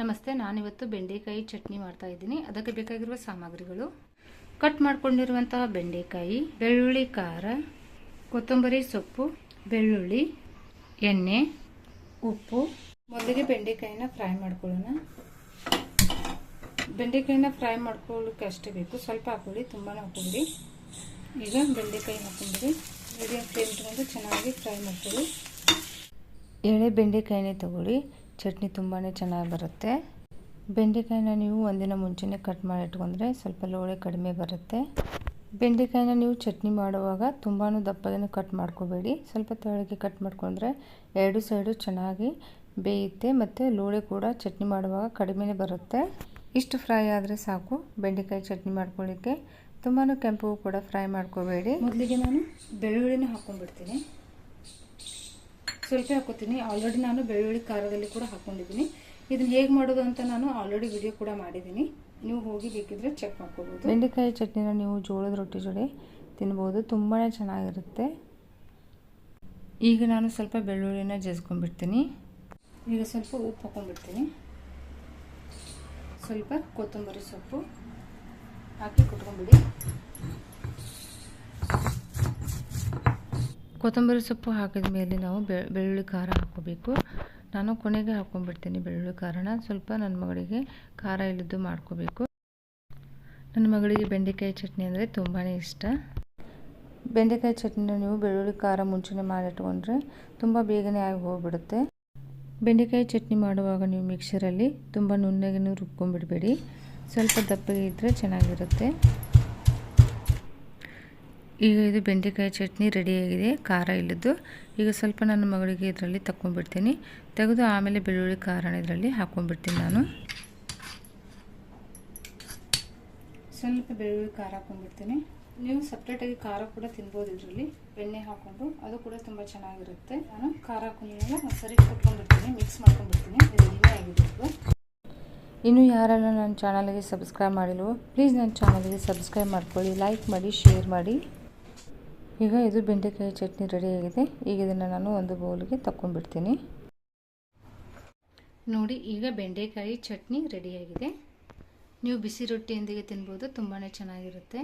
ನಮಸ್ತೆ, ನಾನಿವತ್ತು ಬೆಂಡೆಕಾಯಿ ಚಟ್ನಿ ಮಾಡ್ತಾ ಇದ್ದೀನಿ. ಅದಕ್ಕೆ ಬೇಕಾಗಿರುವ ಸಾಮಗ್ರಿಗಳು. ಕಟ್ ಮಾಡಿಕೊಂಡಿರುವಂತಹ ಬೆಂಡೆಕಾಯಿ, ಬೆಳ್ಳುಳ್ಳಿ, ಖಾರ, ಕೊತ್ತಂಬರಿ ಸೊಪ್ಪು, ಬೆಳ್ಳುಳ್ಳಿ, ಎಣ್ಣೆ, ಉಪ್ಪು. ಮೊದಲಿಗೆ ಬೆಂಡೆಕಾಯಿನ ಫ್ರೈ ಮಾಡ್ಕೊಳ್ಳೋಣ. ಬೆಂಡೆಕಾಯಿನ ಫ್ರೈ ಮಾಡ್ಕೊಳ್ಳೋಕೆ ಅಷ್ಟೇ ಬೇಕು. ಸ್ವಲ್ಪ ಹಾಕೊಳ್ಳಿ ತುಂಬಾ ಹಾಕೊಳ್ಳಿ. ಈಗ ಬೆಂಡೆಕಾಯಿ ಹಾಕೊಂಡ್ರಿ ಮೀಡಿಯಂ ಫ್ಲೇಮ್ ತಗೊಂಡು ಚೆನ್ನಾಗಿ ಫ್ರೈ ಮಾಡ್ಕೊಳ್ಳಿ. ಎಳೆ ಬೆಂಡೆಕಾಯಿನೇ ತಗೊಳ್ಳಿ. ಚಟ್ನಿ ತುಂಬಾ ಚೆನ್ನಾಗಿ ಬರುತ್ತೆ. ಬೆಂಡೆಕಾಯಿನ ನೀವು ಒಂದಿನ ಮುಂಚೆನೇ ಕಟ್ ಮಾಡಿ ಇಟ್ಕೊಂಡ್ರೆ ಸ್ವಲ್ಪ ಲೋಳೆ ಕಡಿಮೆ ಬರುತ್ತೆ. ಬೆಂಡೆಕಾಯಿನ ನೀವು ಚಟ್ನಿ ಮಾಡುವಾಗ ತುಂಬಾ ದಪ್ಪಗೇನು ಕಟ್ ಮಾಡ್ಕೋಬೇಡಿ. ಸ್ವಲ್ಪ ತೆಳಗೆ ಕಟ್ ಮಾಡ್ಕೊಂಡ್ರೆ ಎರಡು ಸೈಡು ಚೆನ್ನಾಗಿ ಬೇಯುತ್ತೆ ಮತ್ತು ಲೋಳೆ ಕೂಡ ಚಟ್ನಿ ಮಾಡುವಾಗ ಕಡಿಮೆನೇ ಬರುತ್ತೆ. ಇಷ್ಟು ಫ್ರೈ ಆದರೆ ಸಾಕು. ಬೆಂಡೆಕಾಯಿ ಚಟ್ನಿ ಮಾಡ್ಕೊಳ್ಳಿಕ್ಕೆ ತುಂಬಾ ಕೆಂಪು ಕೂಡ ಫ್ರೈ ಮಾಡ್ಕೋಬೇಡಿ. ಮೊದಲಿಗೆ ನಾನು ಬೆಳ್ಳುಳ್ಳಿನ ಹಾಕ್ಕೊಂಡ್ಬಿಡ್ತೀನಿ ಸ್ವಲ್ಪ ಹಾಕೋತೀನಿ. ಆಲ್ರೆಡಿ ನಾನು ಬೆಳ್ಳುಳ್ಳಿ ಖಾರದಲ್ಲಿ ಕೂಡ ಹಾಕೊಂಡಿದ್ದೀನಿ. ಇದನ್ನ ಹೇಗೆ ಮಾಡೋದು ಅಂತ ನಾನು ಆಲ್ರೆಡಿ ವಿಡಿಯೋ ಕೂಡ ಮಾಡಿದ್ದೀನಿ. ನೀವು ಹೋಗಿ ಬೇಕಿದ್ರೆ ಚೆಕ್ ಮಾಡ್ಕೋಬೋದು. ಬೆಂಡೆಕಾಯಿ ಚಟ್ನಿನ ನೀವು ಜೋಳದ ರೊಟ್ಟಿ ಜೊತೆ ತಿನ್ಬೋದು. ತುಂಬಾ ಚೆನ್ನಾಗಿರುತ್ತೆ. ಈಗ ನಾನು ಸ್ವಲ್ಪ ಬೆಳ್ಳುಳ್ಳಿನ ಜಜ್ಕೊಂಡ್ಬಿಡ್ತೀನಿ. ಈಗ ಸ್ವಲ್ಪ ಉಪ್ಪು ಹಾಕೊಂಡ್ಬಿಡ್ತೀನಿ. ಸ್ವಲ್ಪ ಕೊತ್ತಂಬರಿ ಸೊಪ್ಪು ಹಾಕಿ ಕುಟ್ಕೊಂಡ್ಬಿಡಿ ಕೊತ್ತಂಬರಿ ಸೊಪ್ಪು ಹಾಕಿದ ಮೇಲೆ ನಾವು ಬೆಳ್ಳುಳ್ಳಿ ಖಾರ ಹಾಕೋಬೇಕು ನಾನು ಕೊನೆಗೆ ಹಾಕ್ಕೊಂಡ್ಬಿಡ್ತೀನಿ ಬೆಳ್ಳುಳ್ಳಿ ಖಾರನ. ಸ್ವಲ್ಪ ನನ್ನ ಮಗಳಿಗೆ ಖಾರ ಇಲ್ಲದ್ದು ಮಾಡ್ಕೋಬೇಕು. ನನ್ನ ಮಗಳಿಗೆ ಬೆಂಡೆಕಾಯಿ ಚಟ್ನಿ ಅಂದರೆ ತುಂಬಾ ಇಷ್ಟ. ಬೆಂಡೆಕಾಯಿ ಚಟ್ನಿನ ನೀವು ಬೆಳ್ಳುಳ್ಳಿ ಖಾರ ಮುಂಚೆನೇ ಮಾಡಿಟ್ಕೊಂಡ್ರೆ ತುಂಬ ಬೇಗನೆ ಆಗಿ ಹೋಗ್ಬಿಡುತ್ತೆ. ಬೆಂಡೆಕಾಯಿ ಚಟ್ನಿ ಮಾಡುವಾಗ ನೀವು ಮಿಕ್ಸರಲ್ಲಿ ತುಂಬ ನುಣ್ಣಗೆ ರುಬ್ಕೊಂಡ್ಬಿಡಬೇಡಿ. ಸ್ವಲ್ಪ ದಪ್ಪಗೆ ಇದ್ದರೆ ಚೆನ್ನಾಗಿರುತ್ತೆ. ಈಗ ಇದು ಬೆಂಡೆಕಾಯಿ ಚಟ್ನಿ ರೆಡಿಯಾಗಿದೆ ಖಾರ ಇಲ್ಲದ್ದು. ಈಗ ಸ್ವಲ್ಪ ನನ್ನ ಮಗಳಿಗೆ ಇದರಲ್ಲಿ ತಗೊಂಡ್ಬಿಡ್ತೀನಿ ತೆಗೆದು ಆಮೇಲೆ ಬೆಳ್ಳುಳ್ಳಿ ಖಾರನ ಇದರಲ್ಲಿ ಹಾಕ್ಕೊಂಡ್ಬಿಡ್ತೀನಿ ನಾನು. ಸ್ವಲ್ಪ ಬೆಳ್ಳುಳ್ಳಿ ಖಾರ ಹಾಕ್ಕೊಂಡ್ಬಿಡ್ತೀನಿ. ನೀವು ಸಪ್ರೇಟಾಗಿ ಖಾರ ಕೂಡ ತಿನ್ಬೋದು ಇದರಲ್ಲಿ. ಬೆಣ್ಣೆ ಹಾಕ್ಕೊಂಡು ಅದು ಕೂಡ ತುಂಬ ಚೆನ್ನಾಗಿರುತ್ತೆ. ನಾನು ಖಾರ ಒಂದು ಸರಿ ಕೊಟ್ಕೊಂಡ್ಬಿಡ್ತೀನಿ ಮಿಕ್ಸ್ ಮಾಡ್ಕೊಂಡ್ಬಿಡ್ತೀನಿ. ರೆಡಿನೇ ಆಗಿದೆ ಇನ್ನು ಯಾರೆಲ್ಲ ನನ್ನ ಚಾನಲ್ಗೆ ಸಬ್ಸ್ಕ್ರೈಬ್ ಮಾಡಿಲ್ವೋ ಪ್ಲೀಸ್ ನನ್ನ ಚಾನಲ್ಗೆ ಸಬ್ಸ್ಕ್ರೈಬ್ ಮಾಡ್ಕೊಳ್ಳಿ ಲೈಕ್ ಮಾಡಿ ಶೇರ್ ಮಾಡಿ. ಈಗ ಇದು ಬೆಂಡೆಕಾಯಿ ಚಟ್ನಿ ರೆಡಿಯಾಗಿದೆ ಈಗ ಇದನ್ನು ನಾನು ಒಂದು ಬೌಲ್ಗೆ ತಗೊಂಡ್ಬಿಡ್ತೀನಿ ನೋಡಿ, ಈಗ ಬೆಂಡೆಕಾಯಿ ಚಟ್ನಿ ರೆಡಿಯಾಗಿದೆ ನೀವು ಬಿಸಿ ರೊಟ್ಟಿಯೊಂದಿಗೆ ತಿನ್ಬೋದು ತುಂಬಾ ಚೆನ್ನಾಗಿರುತ್ತೆ.